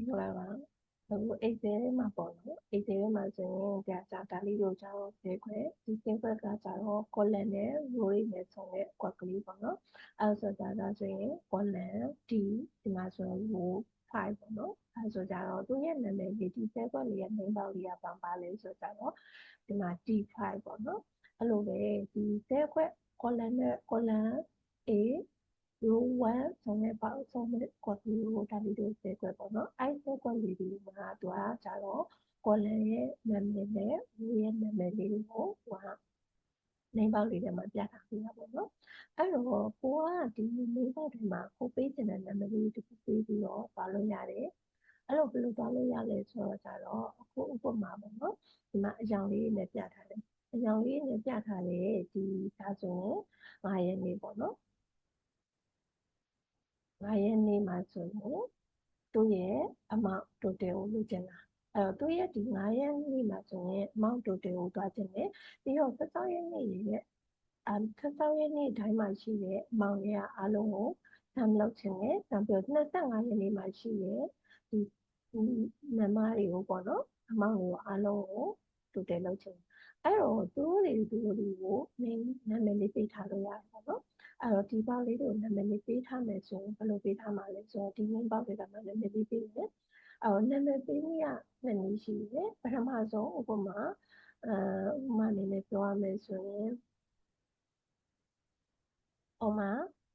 ဒီလိုပါဟို Excel ထဲမှာပေါ့နော် Excel ထဲမှာဆိုရင်ဒါဒါလေးတို့ကျတော့ဘဲခွဲဒီစင်ခွက်ကကျတော့ column နဲ့ row တွေနဲ့ဆုံတဲ့ကွက်ကလေးပေါ့နော်အဲဆိုတော့ဒါဆိုရင် column D ဒီမှာဆိုရင် row 5ပေါ့နော်အဲဆိုကြတော့သူရဲ့နာမည်လေးဒီစက်ကွက်လေးရဲ့ name ပေါက်လေးကဘာပါလဲဆိုတော့ဒီမှာ D5 ပေါ့နော်အဲ့လိုပဲဒီစက်ကွက် column နဲ့ column A row 1ဆိုတဲ့ပေါ့ဆိုတဲ့ကွက်လေးကိုဒါလေးတို့စက်ကွက်ပေါ့နော်အဲ့စက်ကွက်လေးဒီမှာသူကကြတော့ column ရဲ့နာမည်နဲ့ row ရဲ့နာမည်လေးကိုဟိုနေပေါက်လေးထဲမှာပြထားပေးတာပေါ့နော်အဲ့တော့ကိုကဒီနေပေါက်ထဲမှာကိုပေးချင်တဲ့နာမည်လေးတစ်ခုပေးပြီးတော့ပါလို့ရတယ်အဲ့လိုဘယ်လိုသွားလို့ရလဲဆိုတော့ကြတော့အခုဥပမာပေါ့နော်ဒီမှာအယောင်လေးနဲ့ပြထားတယ်အယောင်လေးနဲ့ပြထားတယ်ဒီဒါဆိုရင်9ရက်နေ့ပေါ့နော် 9ရက်နေ့မှာဆိုရင်သူ့ရဲ့ amount total ကိုလိုချင်တာအဲ့တော့သူ့ရဲ့ဒီ9ရက်နေ့မှာဆိုရင် amount total ကိုတွားချင်တယ်ပြီးတော့16ရက်နေ့ရဲ့အဲ16ရက်နေ့တိုင်းမှာရှိတဲ့ amount ရဲ့အားလုံးကို sum လုပ်ချင်တယ်နောက်ပြီးတော့25ရက်နေ့မှာရှိတဲ့ဒီနံပါတ်တွေကိုပေါ့နော် amount တွေကိုအားလုံးကို total လုပ်ချင်တယ်အဲ့တော့သူတို့တွေသူတို့တွေကို name နာမည်လေးပေးထားလို့ရတယ်ပေါ့နော် အဲ့တော့ဒီပေါက်လေးတွေကိုနာမည်လေးပေးထားမယ်ဆိုရင်ဘယ်လိုပေးထားမှာလဲဆိုတော့ဒီ name ပေါက်တွေကနာမည်လေးပေးတယ်အဲ့တော့နာမည်ပေးရနှစ်နည်းရှိတယ်ပထမဆုံးဥပမာအဲဥပမာအနေနဲ့ပြောရမယ်ဆိုရင်ဥပမာ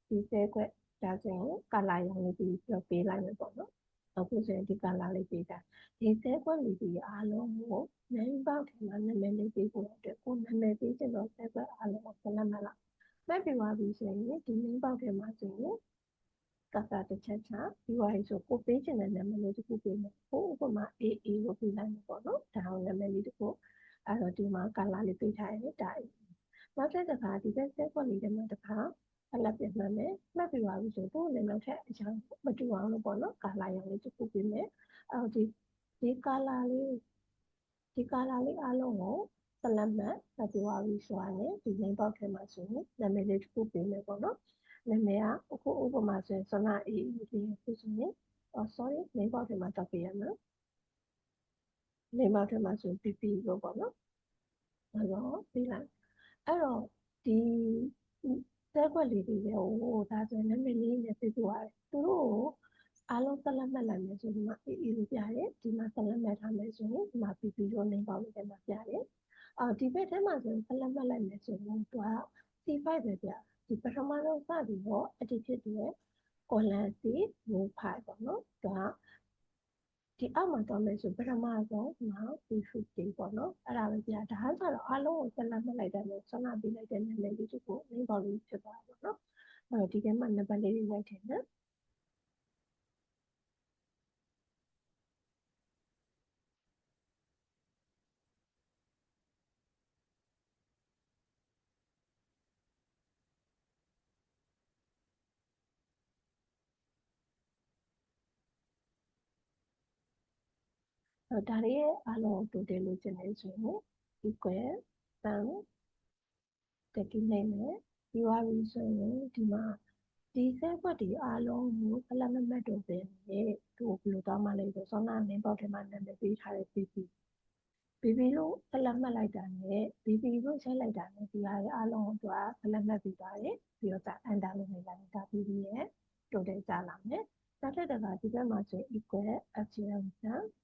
ဒီစဲခွက်ဒါဆိုရင်ကာလာရောင်လေးပြီးပြောပေးလိုက်မယ်ပေါ့နော်အခုဆိုရင်ဒီကာလာလေးပေးတာဒီစဲခွက်လေးပြီးအားလုံးကို name ပေါက်ထဲမှာနာမည်လေးပေးဖို့အတွက်ကိုနာမည်ပေးချင်တော့စဲခွက်အားလုံးကိုဆက်လက်မှတ်လို က်မှတ်ပြီးသွားပြီဆိုရင်ဒီ name ပေါက်ထဲမှာဆိုရင်ကစားတစ်ချက်ချပြီးသွားပြီဆိုကိုပေးချင်တဲ့နာမည်လေးတစ်ခုပေးမယ်ဟိုဥပမာ AA လို့ပေးလိုက်မယ်ပေါ့နော်ဒါအောင်နာမည်လေးတစ်ခုအဲ့တော့ဒီမှာ color လေးပေးထားရတယ်ဒါနောက်ထပ်တစ်ခါဒီဘက် set ခွက်လေးထဲမှာတစ်ခါအလက်ပြန်မှတ်မယ်မှတ်ပြီးသွားပြီဆိုတော့လည်းနောက်ထပ်အကြောင်းမတူအောင်လို့ပေါ့နော် color ရောင်လေးတစ်ခုပေးမယ်အဲ့တော့ဒီဒီ color လေးဒီ color လေးအားလုံးကို စလတ်မှတ်မှတ်ပြီးသွားပြီဆိုရင်ဒီ name box ထဲမှာဆိုရင်နာမည်လေးတစ်ခုပေးမယ်ပေါ့နော်နာမည်ကအခုဥပမာဆိုရင်စနာ A ဒီခုဆိုရင် oh sorry name box ထဲမှာတောက်ပေးရမယ် name box ထဲမှာဆိုရင် PP လို့ပေါ့နော်အဲ့တော့ပြီးလိုက်အဲ့တော့ဒီသက်ခွက်လေးတွေဟိုဒါဆိုရင်နာမည်လေးနဲ့ပြပြရတယ်သူတို့ကိုအားလုံးဆက်လက်မှတ်လိုက်မယ်ဆိုဒီမှာ AA လို့ပြရတယ်ဒီမှာဆက်လက်မှတ်ထားမယ်ဆိုရင်ဒီမှာ PP လို့ name box လေးထဲမှာပြရတယ် အော်ဒီဘက်ထဲမှာဆိုရင်ဆက်လက်မှတ်လိုက်မယ်ဆိုရင်သူက C5 ပဲပြဒီပထမဆုံးစပြီးတော့အတိဖြစ်တဲ့ column C row 5ပေါ့နော်သူကဒီအောက်မှာတော့မယ်ဆိုပထမဆုံးနောက် P50 ပေါ့နော်အဲ့ဒါပဲပြဒါဆိုတော့အားလုံးကိုဆက်လက်မှတ်လိုက်တယ်လို့ဆွမ်းနာပေးလိုက်တဲ့နာမည်လေးတစ်ခု name box လေးဖြစ်သွားပါတော့အဲ့တော့ဒီထဲမှာနံပါတ်လေးတွေရိုက်ထည့်နော် ဒါတွေရဲ့အားလုံးကိုတိုးတယ်လို့ကျင်နေဆိုရင် equal sum တတိနေမယ်ပြီးသွားပြီဆိုရင်ဒီမှာဒီဆက်ကွက်ဒီအားလုံးကိုဖလက်မမတ်တော့ပဲနဲ့သူဘယ်လိုသွားမှလဲဆိုဆောင်းနာနင်းပေါက်ထဲမှာနာမည်ပေးထားတဲ့ BB BB လို့ဖလက်မှတ်လိုက်တာနဲ့ BB လို့ချိန်လိုက်တာနဲ့ဒီဟာရဲ့အားလုံးကိုသူကဖလက်မှတ်ပြီးသွားတယ်ပြီးတော့ဒါ enter လို့နေလိုက်တာ BB ရဲ့ total ကြလာမယ် နောက်ထပ်တစ်ခါဒီဘက်မှာဆို equal action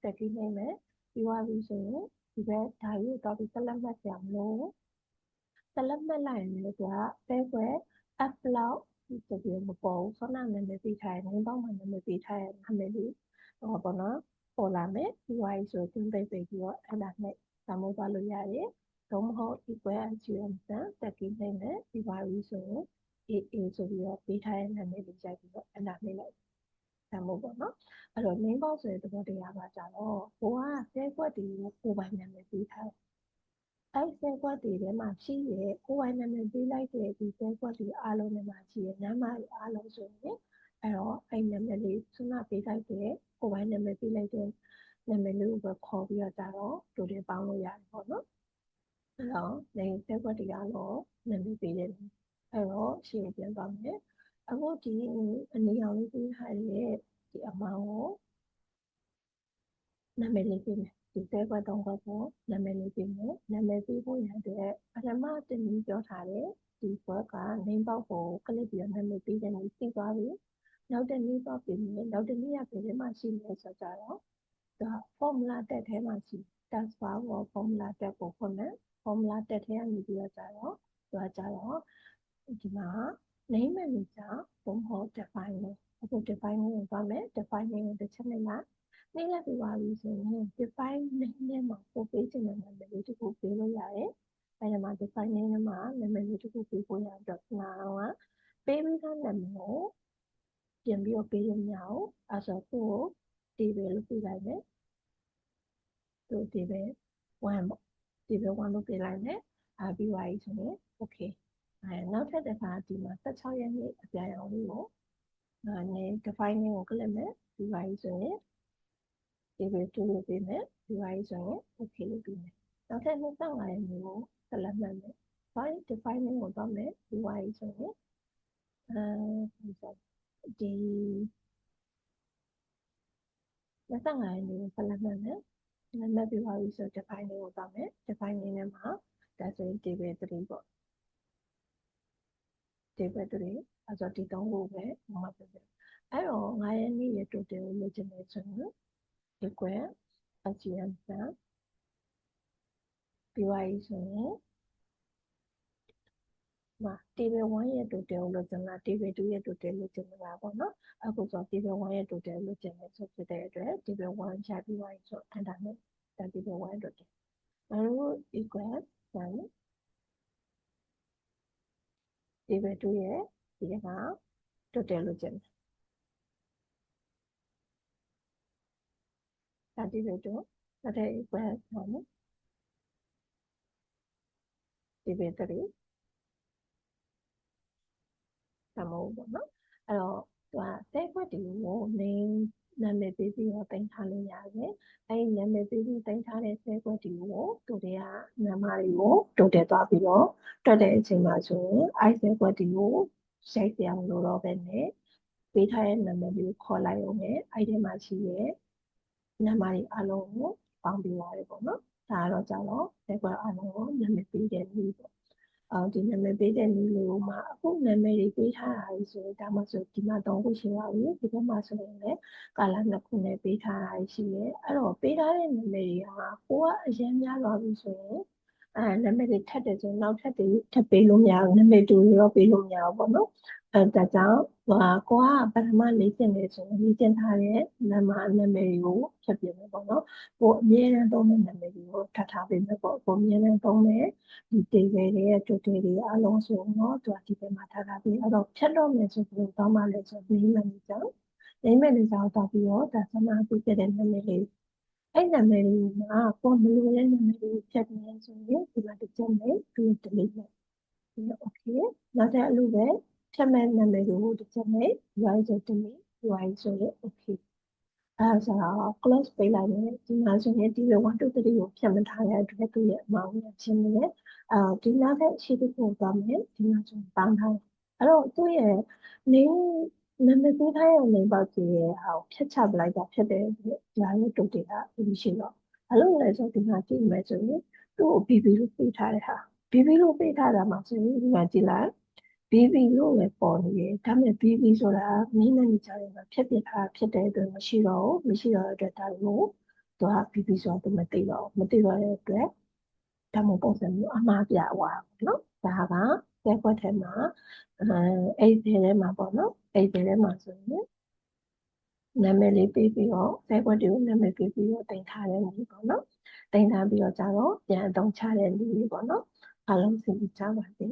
တတိနေမယ်ပြီးသွားပြီဆိုရင်ဒီဘက်ဓာတ်ရုပ်တော့ဒီဆက်လက်မှတ်ကြအောင်လို့ဆက်လက်မှတ်လိုက်ရင်လည်းသူကပဲခွဲ f လောက်ဆိုပြီးမပေါ်ဘူးဆောနာနာမည်ပေးထားရင်ငင်းပေါင်းမှနာမည်ပေးထားရင်နာမည်လေးဟောပေါ့နော်ပေါ်လာမယ်ပြီးသွားပြီဆိုရင်သိသိပြီးတော့အဲ့ဒါနဲ့စာမိုးသွားလို့ရတယ်သို့မဟုတ် equal action တက်ပြီးနေမယ်ပြီးသွားပြီဆိုရင် AA ဆိုပြီးတော့ပေးထားတဲ့နာမည်လေးရိုက်ပြီးတော့အဲ့ဒါနဲ့လိုက် တမ်းဖို့ပေါ့နော်အဲ့တော့ name box ဆိုတဲ့သဘောတရားကကြတော့ဟိုကဆဲကွက်တွေကိုကိုပိုင်နာမည်ပေးထားတယ်အဲ့ဆဲကွက်တွေထဲမှာရှိရဲ့ကိုပိုင်နာမည်ပေးလိုက်တဲ့ဒီဆဲကွက်တွေအားလုံးထဲမှာရှိရဲ့နာမည်အားလုံးဆိုရင်အဲ့တော့အဲ့နာမည်လေးဆွနာပေးလိုက်တဲ့ကိုပိုင်နာမည်ပေးလိုက်တဲ့နာမည်လေးကိုပဲခေါ်ပြီးတော့ကြတော့တို့တွေပေါင်းလို့ရတယ်ပေါ့နော်အဲ့တော့နေဆဲကွက်တွေကတော့နာမည်ပေးတယ်အဲ့တော့ရှင်းပြန်သွားမယ် အခုဒီအနေအောင်လေးပေးထားတဲ့ဒီအမောင်ကိုနာမည်လေးပေးမယ်ဒီဆဲခွက်သုံးခွက်ကိုနာမည်လေးပေးမယ်နာမည်ပေးဖို့ရတဲ့ပထမတင်ပြီးပြောထားတယ်ဒီဘက်က name box ကိုကလစ်ပြီးတော့နာမည်ပေးတဲ့နေ့သိသွားပြီနောက်တစ်နေ့တော့ပြင်မယ်နောက်တစ်နေ့ကပြင်ထဲမှာရှိနေဆိုကြတော့ဒါ formula တက်ထဲမှာရှိ task bar ကို formula တက်ကိုဖွင့်မယ် formula တက်ထဲကနေပြီးတော့ကြတော့သူကကြတော့ဒီမှာ name manager ဘုံဟော define လို့အခု define ကိုသွားမယ် define ကိုတစ်ချက်နဲ့လိုက်နေ့လက်ပြပါပြီဆိုရင် define name နဲ့မှာပို့ပေးချင်တဲ့နာမည်လေးတစ်ခုပေးလို့ရတယ်အဲဒီမှာ define name နဲ့မှာနာမည်လေးတစ်ခုပေးဖို့ရတော့နာတော့ကပေးပြီးသားနာမည်ကိုပြင်ပြီးတော့ပေးလို့မရဘူးအဲဆိုသူ့ကို table လို့ပြလိုက်မယ်သူ့ table 1ပေါ့ table 1လို့ပြလိုက်မယ်အာပြီးသွားပြီဆိုရင် okay အဲနောက်ထပ်တစ်ခါဒီမှာ16ရက်နေ့အပြာရောင်လေးကိုအဲနဲ့ define name ကို click မယ်ပြီးသွားပြီဆိုရင် table 2လို့ပေးမယ်ပြီးသွားပြီဆိုရင် okay လို့ပေးမယ်နောက်ထပ်25ရက်နေ့ကိုဆက်လက်မှတ်မယ် file define name ကိုတော့မယ်ပြီးသွားပြီဆိုရင်အဲဒီ25ရက်နေ့ကိုဆက်လက်မှတ်မယ်လက်မှတ်ပြီးသွားပြီဆို define name ကိုတော့မယ် define name နဲ့မှာဒါဆိုရင် table 3ပေါ့ table 3အဲဆိုဒီ3ခုပဲမှတ်ပြပြအဲ့တော့9ရက်နေ့ရဲ့ total ကိုလိုချင်တယ်ဆိုရင် equal agm ဆန်ပြီးသွားပြီဆိုရင်မှာ table 1ရဲ့ total ကိုလိုချင်လား table 2ရဲ့ total လိုချင်လားပေါ့နော်အခုဆို table 1ရဲ့ total လိုချင်တယ်ဆိုဖြစ်တဲ့အတွက် table 1ရှာပြီးသွားပြီဆို enter နဲ့ဒါ table 1 total ငါတို့ equal ဆန် table 2ရဲ့ဒီက total လိုချင်တယ်ဒါ table 2ဒါတဲ့ equal ဆန် table 3တမို့ပေါ့နော်အဲ့တော့သူကဆဲခွက်တွေကို name နာမည်ပေးပြီးတော့တင်ထားလို့ရတယ်အဲ့ဒီနာမည်ပေးပြီးတင်ထားတဲ့ဆဲခွက်တွေကိုသူတွေကနာမတွေကိုတိုးတက်သွားပြီးတော့တွက်တဲ့အချိန်မှာဆိုရင်အဲ့ဆဲခွက်တွေကိုရိုက်ပြောင်းလို့တော့ပဲနဲ့ပေးထားတဲ့နာမည်တွေကိုခေါ်လိုက်အောင်နဲ့အဲ့ဒီမှာရှိရဲ့နာမည်အလုံးကိုပေါင်းပြီးရတယ်ပေါ့နော်ဒါကတော့ကြတော့ဆဲခွက်အလုံးကိုနာမည်ပေးတဲ့နည်းပေါ့ အော်ဒီနာမည်ပေးတဲ့နည်းလေးမှာအခုနာမည်တွေပေးထားတာဆိုရင်ဒါမှဆိုဒီမှာတော့ခုရှိပါပြီဒီဘက်မှာဆိုရင်လည်းကာလာနှစ်ခုနဲ့ပေးထားတာရှိတယ်အဲ့တော့ပေးထားတဲ့နာမည်တွေကကိုကအရင်များသွားပြီဆိုရင် အဲနာမည်တွေထပ်တယ်ဆိုရင်နောက်ထပ်တွေထပ်ပေးလို့မရဘူးနာမည်တူရောပေးလို့မရဘူးပေါ့နော်အဲဒါကြောင့်ဟာကိုကပထမလေ့ကျင့်နေဆိုရင်လေ့ကျင့်ထားတဲ့နာမနာမည်ကိုဖြတ်ပြမယ်ပေါ့နော်ကိုအမြဲတမ်းသုံးတဲ့နာမည်ကိုထပ်ထားပေးမယ်ပေါ့ကိုအမြဲတမ်းသုံးတဲ့ဒီ table တွေရဲ့ total တွေအလုံးစုံတော့သူကဒီဘက်မှာထားထားပြီးအဲ့တော့ဖြတ်တော့မယ်ဆိုပြီးတော့မှလည်းဆို name manager name manager ကိုတောက်ပြီးတော့ဒါဆမပြတဲ့နာမည်လေး အဲ့နာမည်လေးမှာကိုမလိုတဲ့နာမည်လေးဖြတ်နေဆိုရင်ဒီမှာတစ်ချက်နဲ့ပြီး delete မယ်ဒီ okay နောက်တဲ့အလုပ်ပဲဖြတ်မဲ့နာမည်ကိုတစ်ချက်နဲ့ UI ဆို delete UI ဆိုရင် okay အဲဆိုတော့ close ပေးလိုက်မယ်ဒီမှာဆိုရင်ဒီ1 2 3ကိုဖြတ်မထားတဲ့အတွက်သူ့ရဲ့အမောင်းရချင်းနဲ့အဲဒီနောက်ထပ်ရှိတဲ့ကိုသွားမယ်ဒီမှာဆိုပေါင်းထားအဲ့တော့သူ့ရဲ့ name နာမည်ပေးထားတဲ့ name box ရဲ့ဟာကိုဖြတ်ချပလိုက်တာဖြစ်တဲ့အတွက်ဒါရဲ့ total ကဒီရှိတော့ဘာလို့လဲဆိုဒီမှာကြည့်မယ်ဆိုရင်သူ့ကို BB လို့ပေးထားတဲ့ဟာ BB လို့ပေးထားတာမှာဆိုရင်ဒီမှာကြည့်လိုက် BB လို့ပဲပေါ်နေတယ်ဒါပေမဲ့ BB ဆိုတာမင်းနဲ့နေကြတယ်မှာဖြစ်ပြထားဖြစ်တဲ့အတွက်မရှိတော့ဘူးမရှိတော့တဲ့အတွက်ဒါကိုသူက BB ဆိုတာသူမသိတော့ဘူးမသိတော့တဲ့အတွက်ဒါမှပုံစံမျိုးအမှားပြသွားတာနော်ဒါက ရက်ွက်ထဲမှာအဲအဲ့ဒီထဲမှာပေါ့နော်အဲ့ဒီထဲမှာဆိုရင်နာမည်လေးပေးပြီးတော့ရက်ွက်တွေကိုနာမည်ပေးပြီးတော့တင်ထားတဲ့နည်းပေါ့နော်တင်ထားပြီးတော့ကြတော့ပြန်အသုံးချတဲ့နည်းလေးပေါ့နော်အားလုံးသိကြပါစေ